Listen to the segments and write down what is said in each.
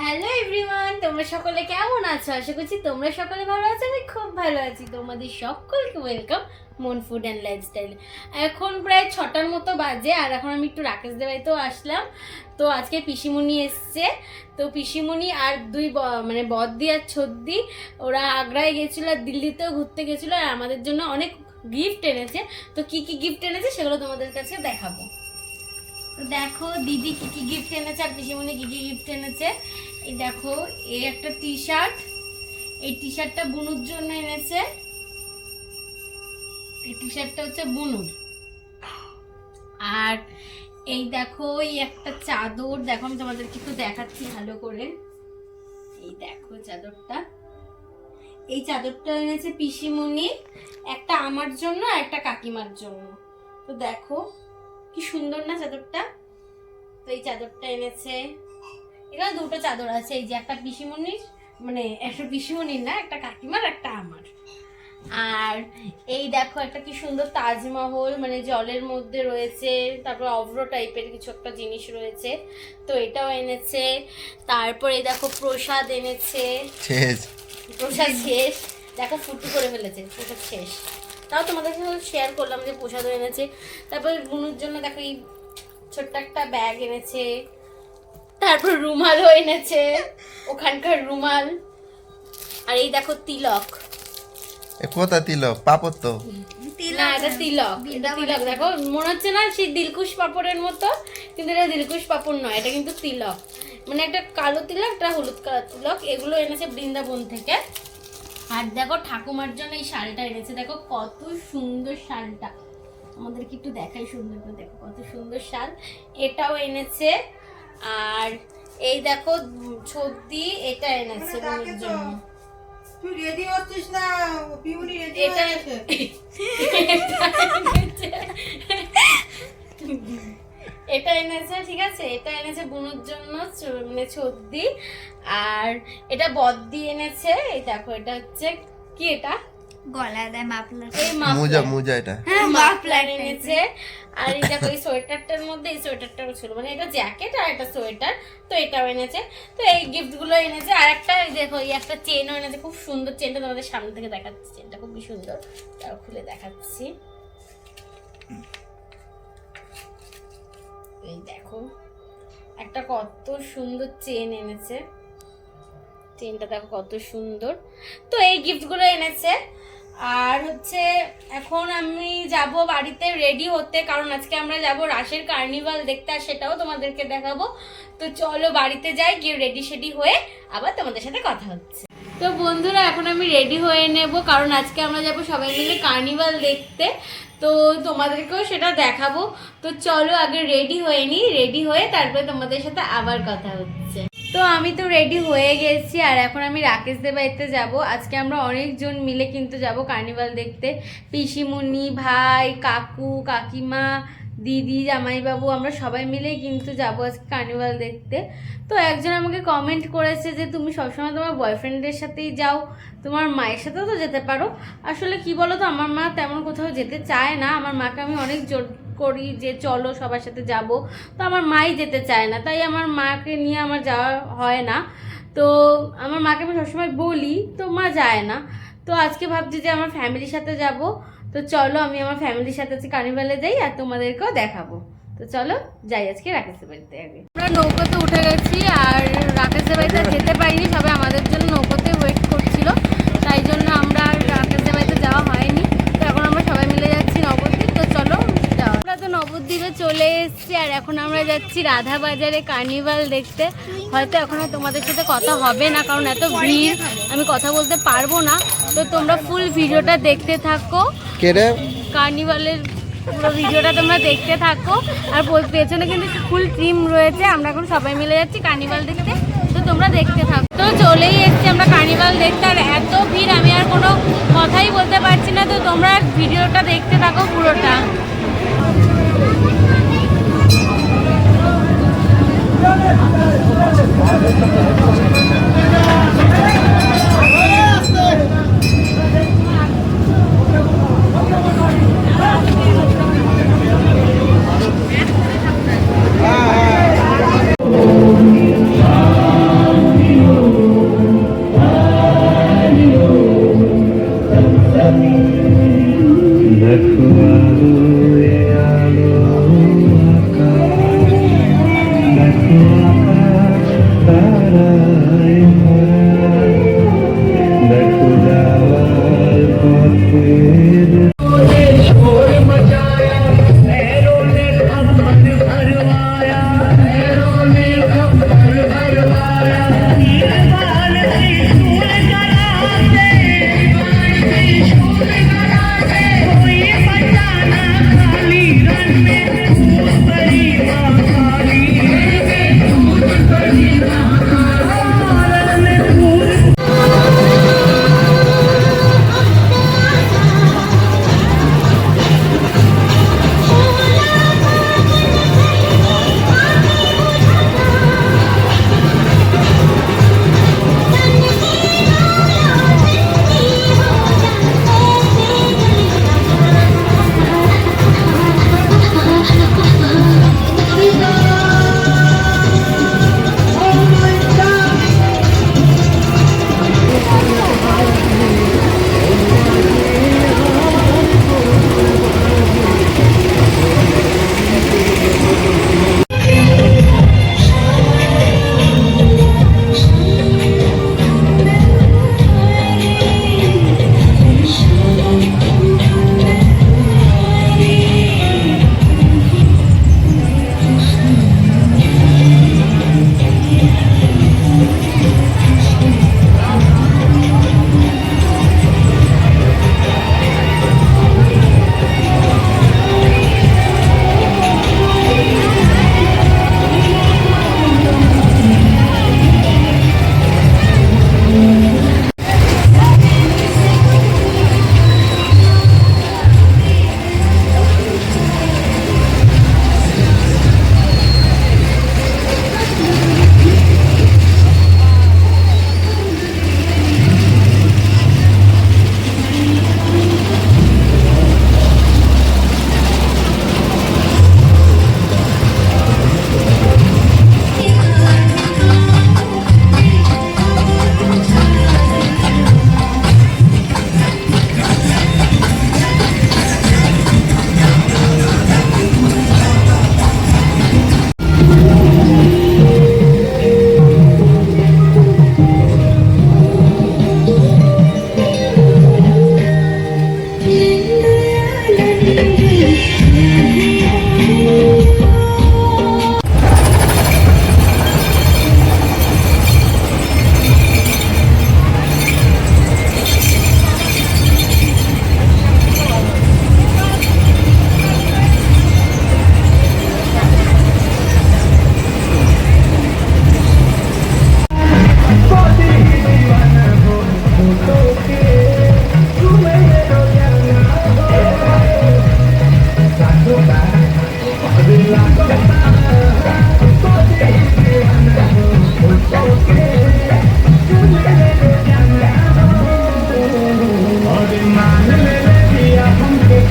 Hello everyone তোমরা সকলে কেমন আছো? আশা করছি তোমরা সকলে ভালো আছো। আমি খুব ভালো আছি। তোমাদের সকলকে ওয়েলকাম মন ফুড অ্যান্ড লাইফস্টাইল এখন প্রায় ছটার মতো বাজে, আর এখন আমি একটু রাকেশ দেবাইতেও আসলাম। তো আজকে পিসিমণি এসছে। তো পিসিমণি আর দুই মানে বদ্দি আর ছদ্দি, ওরা আগ্রায় গেছিল আর দিল্লিতেও ঘুরতে গেছিল। আর আমাদের জন্য অনেক গিফট এনেছে। তো কি কি গিফট এনেছে সেগুলো তোমাদের কাছে দেখাবো। দেখো দিদি কি কি গিফট এনেছে আর পিসিমণি কি কি গিফট এনেছে। এই দেখো, এই একটা টি শার্ট এই টি শার্টটা বুনুর জন্য এনেছে। এই টি শার্টটা হচ্ছে বুনুর। আর এই দেখো, এই একটা চাদর, দেখো আমি তোমাদেরকে একটু দেখাচ্ছি ভালো করে। এই দেখো চাদরটা। এই চাদরটা এনেছে পিসিমণি, একটা আমার জন্য আর একটা কাকিমার জন্য। তো দেখো কি সুন্দর না চাদরটা? তো এই চাদরটা এনেছে। এখানে দুটো চাদর আছে এই যে একটা পিসিমণির মানে একটা পিসিমণির না একটা কাকিমার একটা আমার। আর এই দেখো একটা কি সুন্দর তাজমহল মানে জলের মধ্যে রয়েছে তারপর অভ্র টাইপের কিছু একটা জিনিস রয়েছে তো এটাও এনেছে। তারপর এই দেখো প্রসাদ এনেছে। প্রসাদ শেষ। দেখো ফুটু করে ফেলেছে প্রসাদ শেষ। তাও তোমাদের সাথে শেয়ার করলাম যে প্রসাদও এনেছে। তারপর বুনুর জন্য দেখো এই ছোট্ট একটা ব্যাগ এনেছে। তারপর রুমালও এনেছে। ওখানকার রুমাল। আর এই দেখো তিলক। কোথা তিলক? পাপর তো। না এটা তিলক। এটা তিলক। দেখো মনে হচ্ছে না সেই দিলকুশ পাপড়ের মতো কিন্তু এটা দিলকুশ পাপড় নয় এটা কিন্তু তিলক। মানে একটা কালো তিলক একটা হলুদ কালার তিলক। এগুলো এনেছে বৃন্দাবন থেকে। আর দেখো ঠাকুমার জন্য এই শালটা এনেছে। দেখো কত সুন্দর শালটা। আমাদেরকে একটু দেখাই সুন্দর করে দেখো কত সুন্দর শাল। এটাও এনেছে। আর এই দেখো ছদ্দি এটা এনেছে বোনের জন্য। তুই রেডি হচ্ছিস না? পিউনি রেডি এটা এটা এনেছে ঠিক আছে? এটা এনেছে বুনুর জন্য মানে ছদ্দি আর এটা বদ্দি এনেছে এই দেখো এটা হচ্ছে কি এটা? গলায় দেয় মাফলার এই মুজা মুজা এটা। হ্যাঁ মাফলার এনেছে। আর এই দেখো এই সোয়েটারটার মধ্যে এই সোয়েটারটাও ছিল। মানে এটা জ্যাকেট আর একটা সোয়েটার তো এটাও এনেছে। তো এই গিফটগুলো এনেছে। আর একটা দেখো এই একটা চেনও এনেছে। খুব সুন্দর চেনটা তোমাদের সামনে থেকে দেখাচ্ছি। চেনটা খুবই সুন্দর। তাও খুলে দেখাচ্ছি। এই দেখো, একটা কত সুন্দর চেন এনেছে। চেনটা দেখো কত সুন্দর। তো এই গিফটগুলো এনেছে। আর হচ্ছে, এখন আমি যাব বাড়িতে রেডি হতে, কারণ আজকে আমরা যাব রাসের কার্নিভাল দেখতে, আর সেটাও তোমাদেরকে দেখাবো। তো চলো বাড়িতে যাই, গিয়ে রেডি সেডি হয়ে আবার তোমাদের সাথে কথা হচ্ছে। তো বন্ধুরা, এখন আমি রেডি হয়ে নেব, কারণ আজকে আমরা যাব সবাই মিলে কার্নিভাল দেখতে। তো তোমাদেরকেও সেটা দেখাবো। তো চলো আগে রেডি হয়ে নিই রেডি হয়ে তারপরে তোমাদের সাথে আবার কথা হচ্ছে। তো আমি তো রেডি হয়ে গেছি, আর এখন আমি রাকেশ দেবাইতে যাব। আজকে আমরা অনেকজন মিলে কিন্তু যাব কার্নিভাল দেখতে। পিসিমুনি, ভাই, কাকু, কাকিমা দিদি, জামাইবাবু, আমরা সবাই মিলেই কিন্তু যাব আজকে কার্নিভাল দেখতে। তো একজন আমাকে কমেন্ট করেছে যে, তুমি সবসময় তোমার বয়ফ্রেন্ডের সাথেই যাও, তোমার মায়ের সাথেও তো যেতে পারো। আসলে কি বলো তো আমার মা তেমন কোথাও যেতে চায় না। আমার মাকে আমি অনেক জোর করি যে, চলো সবার সাথে যাব। তো আমার মাই যেতে চায় না, তাই আমার মাকে নিয়ে আমার যাওয়া হয় না। তো আমার মাকে আমি সবসময় বলি, তো মা যায় না। তো আজকে ভাবছি যে, আমার ফ্যামিলির সাথে যাব। তো চলো আমি আমার ফ্যামিলির সাথে আজকে কার্নিভালে যাই আর তোমাদেরকেও দেখাবো। তো চলো যাই আজকে রাকেশের বাড়িতে আগে। আমরা নৌকোতে উঠে গেছি আর রাকেশের বাড়িতে যেতে পারিনি, সবাই আমাদের জন্য নৌকোতে ওয়েট করছিল। তাই জন্য আমরা রাকেশের বাড়িতে যাওয়া হয়নি। তো এখন আমরা সবাই মিলে যাচ্ছি নবদ্বীপ তো চলো আমরা তো নবদ্বীপে চলে এসেছি আর এখন আমরা যাচ্ছি রাধা বাজারে কার্নিভাল দেখতে। হয়তো এখন আর তোমাদের সাথে কথা হবে না, কারণ এত ভিড়, আমি কথা বলতে পারব না। তো তোমরা ফুল ভিডিওটা দেখতে থাকো। কার্নিভালের পুরো ভিডিওটা তোমরা দেখতে থাকো। আর পেছনে কিন্তু ফুল টিম রয়েছে। আমরা এখন সবাই মিলে যাচ্ছি কার্নিভাল দেখতে। তো তোমরা দেখতে থাকো। তো চলেই এসছি আমরা কার্নিভাল দেখতে। আর এত ভিড়, আমি আর কোনো কথাই বলতে পারছি না। তো তোমরা ভিডিওটা দেখতে থাকো পুরোটা।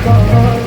God.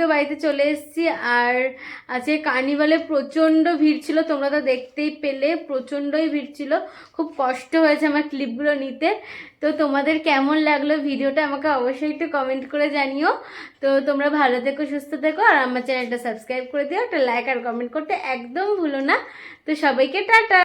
তো বাড়িতে চলে এসেছি। আর আজকে কার্নিভালে প্রচণ্ড ভিড় ছিল, তোমরা তো দেখতেই পেলে, প্রচণ্ডই ভিড় ছিল। খুব কষ্ট হয়েছে আমার ক্লিপগুলো নিতে। তো তোমাদের কেমন লাগল ভিডিওটা আমাকে অবশ্যই একটু কমেন্ট করে জানিও। তো তোমরা ভালো থেকো, সুস্থ থেকো, আর আমার চ্যানেলটা সাবস্ক্রাইব করে দিও, একটা লাইক আর কমেন্ট করতে একদম ভুলো না। তো সবাইকে টাটা!